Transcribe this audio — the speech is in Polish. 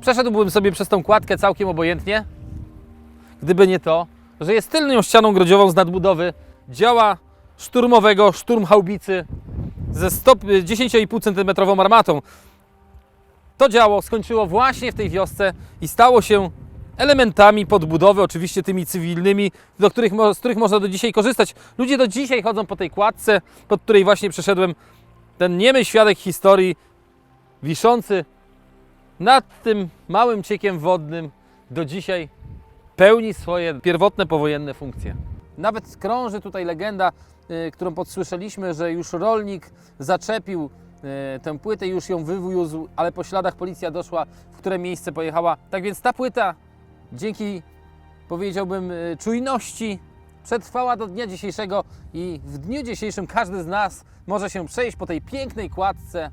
Przeszedłbym sobie przez tą kładkę całkiem obojętnie, gdyby nie to, że jest tylną ścianą grodziową z nadbudowy działa szturmowego, szturm haubicy ze 100 10,5 cm armatą. To działo skończyło właśnie w tej wiosce i stało się elementami podbudowy, oczywiście tymi cywilnymi, do których, z których można do dzisiaj korzystać. Ludzie do dzisiaj chodzą po tej kładce, pod której właśnie przeszedłem ten niemy świadek historii, wiszący nad tym małym ciekiem wodnym, do dzisiaj pełni swoje pierwotne powojenne funkcje. Nawet krąży tutaj legenda, y, którą podsłyszeliśmy, że już rolnik zaczepił y, tę płytę już ją wywiózł, ale po śladach policja doszła, w które miejsce pojechała. Tak więc ta płyta dzięki, powiedziałbym, y, czujności przetrwała do dnia dzisiejszego i w dniu dzisiejszym każdy z nas może się przejść po tej pięknej kładce